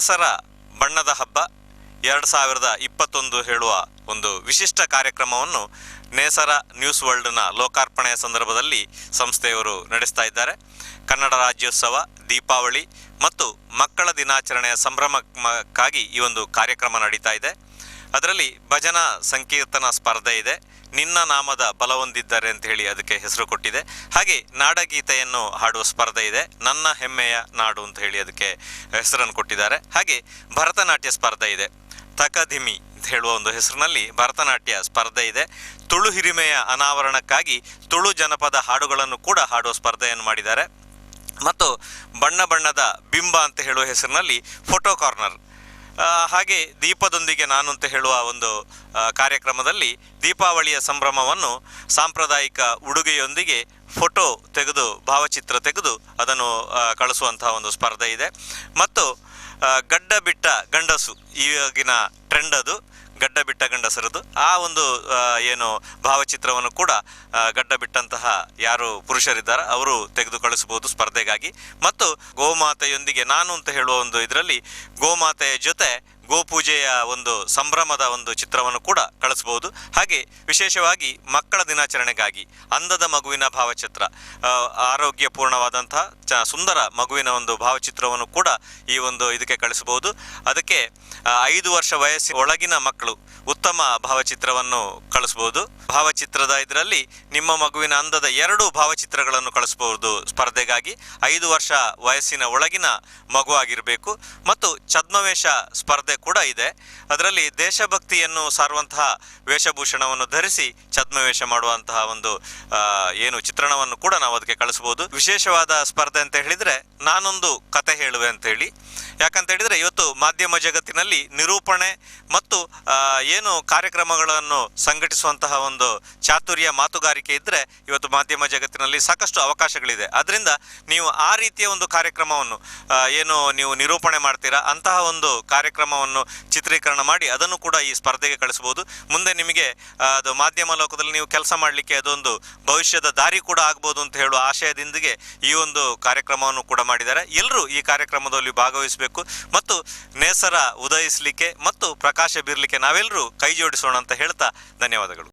ದಸರ ಬಣ್ಣದ ಹಬ್ಬ ಎರಡು ಸಾವಿರದ ಇಪ್ಪತ್ತೊಂದು ಹೇಳುವ ಒಂದು ವಿಶಿಷ್ಟ ಕಾರ್ಯಕ್ರಮವನ್ನು ನೇಸರ ನ್ಯೂಸ್ ವರ್ಲ್ಡ್ನ ಲೋಕಾರ್ಪಣೆಯ ಸಂದರ್ಭದಲ್ಲಿ ಸಂಸ್ಥೆಯವರು ನಡೆಸ್ತಾ ಇದ್ದಾರೆ. ಕನ್ನಡ ರಾಜ್ಯೋತ್ಸವ, ದೀಪಾವಳಿ ಮತ್ತು ಮಕ್ಕಳ ದಿನಾಚರಣೆಯ ಸಂಭ್ರಮಕ್ಕಾಗಿ ಈ ಒಂದು ಕಾರ್ಯಕ್ರಮ ನಡೀತಾ ಇದೆ. ಅದರಲ್ಲಿ ಭಜನಾ ಸಂಕೀರ್ತನ ಸ್ಪರ್ಧೆ ಇದೆ. ನಿನ್ನ ನಾಮದ ಬಲವೊಂದಿದ್ದಾರೆ ಅಂತ ಹೇಳಿ ಅದಕ್ಕೆ ಹೆಸರು ಕೊಟ್ಟಿದೆ. ಹಾಗೆ ನಾಡಗೀತೆಯನ್ನು ಹಾಡುವ ಸ್ಪರ್ಧೆ ಇದೆ. ನನ್ನ ಹೆಮ್ಮೆಯ ನಾಡು ಅಂತ ಹೇಳಿ ಅದಕ್ಕೆ ಹೆಸರನ್ನು ಕೊಟ್ಟಿದ್ದಾರೆ. ಹಾಗೆ ಭರತನಾಟ್ಯ ಸ್ಪರ್ಧೆ ಇದೆ. ತಕಧಿಮಿ ಅಂತ ಹೇಳುವ ಒಂದು ಹೆಸರಿನಲ್ಲಿ ಭರತನಾಟ್ಯ ಸ್ಪರ್ಧೆ ಇದೆ. ತುಳು ಹಿರಿಮೆಯ ಅನಾವರಣಕ್ಕಾಗಿ ತುಳು ಜನಪದ ಹಾಡುಗಳನ್ನು ಕೂಡ ಹಾಡುವ ಸ್ಪರ್ಧೆಯನ್ನು ಮಾಡಿದ್ದಾರೆ. ಮತ್ತು ಬಣ್ಣ ಬಣ್ಣದ ಬಿಂಬ ಅಂತ ಹೇಳುವ ಹೆಸರಿನಲ್ಲಿ ಫೋಟೋ ಕಾರ್ನರ್ ಹಾಗೆ ದೀಪದೊಂದಿಗೆ ನಾನು ಅಂತ ಹೇಳುವ ಒಂದು ಕಾರ್ಯಕ್ರಮದಲ್ಲಿ ದೀಪಾವಳಿಯ ಸಂಭ್ರಮವನ್ನು ಸಾಂಪ್ರದಾಯಿಕ ಉಡುಗೆಯೊಂದಿಗೆ ಫೋಟೋ ತೆಗೆದು, ಭಾವಚಿತ್ರ ತೆಗೆದು ಅದನ್ನು ಕಳಿಸುವಂತಹ ಒಂದು ಸ್ಪರ್ಧೆ ಇದೆ. ಮತ್ತು ಗಡ್ಡ ಬಿಟ್ಟ ಗಂಡಸು ಈಗಿನ ಟ್ರೆಂಡ್ ಅದು. ಗಡ್ಡ ಬಿಟ್ಟ ಗಂಡಸರದು. ಆ ಒಂದು ಏನು ಭಾವಚಿತ್ರವನ್ನು ಕೂಡ ಗಡ್ಡ ಬಿಟ್ಟಂತಹ ಯಾರು ಪುರುಷರಿದ್ದಾರೆ, ಅವರು ತೆಗೆದು ಕಳಿಸಬಹುದು ಸ್ಪರ್ಧೆಗಾಗಿ. ಮತ್ತು ಗೋಮಾತೆಯೊಂದಿಗೆ ನಾನು ಅಂತ ಹೇಳುವ ಒಂದು ಇದರಲ್ಲಿ, ಗೋಮಾತೆಯ ಜೊತೆ ಗೋಪೂಜೆಯ ಒಂದು ಸಂಭ್ರಮದ ಒಂದು ಚಿತ್ರವನ್ನು ಕೂಡ ಕಳಿಸಬಹುದು ಹಾಗೆ ವಿಶೇಷವಾಗಿ ಮಕ್ಕಳ ದಿನಾಚರಣೆಗಾಗಿ ಅಂದದ ಮಗುವಿನ ಭಾವಚಿತ್ರ ಆರೋಗ್ಯಪೂರ್ಣವಾದಂಥ ಚ, ಸುಂದರ ಮಗುವಿನ ಒಂದು ಭಾವಚಿತ್ರವನ್ನು ಕೂಡ ಈ ಒಂದು ಇದಕ್ಕೆ ಕಳಿಸಬಹುದು ಅದಕ್ಕೆ ಐದು ವರ್ಷ ವಯಸ್ಸಿನ ಒಳಗಿನ ಮಕ್ಕಳು ಉತ್ತಮ ಭಾವಚಿತ್ರವನ್ನು ಕಳಿಸಬಹುದು ಭಾವಚಿತ್ರದ ಇದರಲ್ಲಿ ನಿಮ್ಮ ಮಗುವಿನ ಅಂದದ ಎರಡು ಭಾವಚಿತ್ರಗಳನ್ನು ಕಳಿಸಬಹುದು ಸ್ಪರ್ಧೆಗಾಗಿ. ಐದು ವರ್ಷ ವಯಸ್ಸಿನ ಒಳಗಿನ ಮಗು ಆಗಿರಬೇಕು. ಮತ್ತು ಛದ್ಮವೇಷ ಸ್ಪರ್ಧೆ ಕೂಡ ಇದೆ. ಅದರಲ್ಲಿ ದೇಶಭಕ್ತಿಯನ್ನು ಸಾರುವಂತಹ ವೇಷಭೂಷಣವನ್ನು ಧರಿಸಿ ಛದ್ಮವೇಷ ಮಾಡುವಂತಹ ಒಂದು ಏನು ಚಿತ್ರಣವನ್ನು ಕೂಡ ನಾವು ಅದಕ್ಕೆ ಕಳಿಸ್ಬೋದು ವಿಶೇಷವಾದ ಸ್ಪರ್ಧೆ ಅಂತ ಹೇಳಿದ್ರೆ ನಾನೊಂದು ಕತೆ ಹೇಳುವೆ ಅಂತ ಹೇಳಿ. ಯಾಕಂತ ಹೇಳಿದ್ರೆ ಇವತ್ತು ಮಾಧ್ಯಮ ಜಗತ್ತಿನಲ್ಲಿ ನಿರೂಪಣೆ ಮತ್ತು ಏನು ಕಾರ್ಯಕ್ರಮಗಳನ್ನು ಸಂಘಟಿಸುವಂತಹ ಒಂದು ಚಾತುರ್ಯ ಮಾತುಗಾರಿಕೆ ಇದ್ದರೆ ಇವತ್ತು ಮಾಧ್ಯಮ ಜಗತ್ತಿನಲ್ಲಿ ಸಾಕಷ್ಟು ಅವಕಾಶಗಳಿದೆ. ಅದರಿಂದ ನೀವು ಆ ರೀತಿಯ ಒಂದು ಕಾರ್ಯಕ್ರಮವನ್ನು ಏನು ನೀವು ನಿರೂಪಣೆ ಮಾಡ್ತೀರಾ ಅಂತಹ ಒಂದು ಕಾರ್ಯಕ್ರಮವನ್ನು ಚಿತ್ರೀಕರಣ ಮಾಡಿ ಅದನ್ನು ಕೂಡ ಈ ಸ್ಪರ್ಧೆಗೆ ಕಳಿಸಬಹುದು. ಮುಂದೆ ನಿಮಗೆ ಅದು ಮಾಧ್ಯಮ ಲೋಕದಲ್ಲಿ ನೀವು ಕೆಲಸ ಮಾಡಲಿಕ್ಕೆ ಅದೊಂದು ಭವಿಷ್ಯದ ದಾರಿ ಕೂಡ ಆಗ್ಬೋದು ಅಂತ ಹೇಳುವ ಆಶಯದೊಂದಿಗೆ ಈ ಒಂದು ಕಾರ್ಯಕ್ರಮವನ್ನು ಕೂಡ ಮಾಡಿದ್ದಾರೆ. ಎಲ್ಲರೂ ಈ ಕಾರ್ಯಕ್ರಮದಲ್ಲಿ ಭಾಗವಹಿಸಬೇಕು ಮತ್ತು ನೇಸರ ಉದಯಿಸಲಿಕ್ಕೆ ಮತ್ತು ಪ್ರಕಾಶ ಬೀರಲಿಕ್ಕೆ ನಾವೆಲ್ಲರೂ ಕೈ ಜೋಡಿಸೋಣ ಅಂತ ಹೇಳ್ತಾ ಧನ್ಯವಾದಗಳು.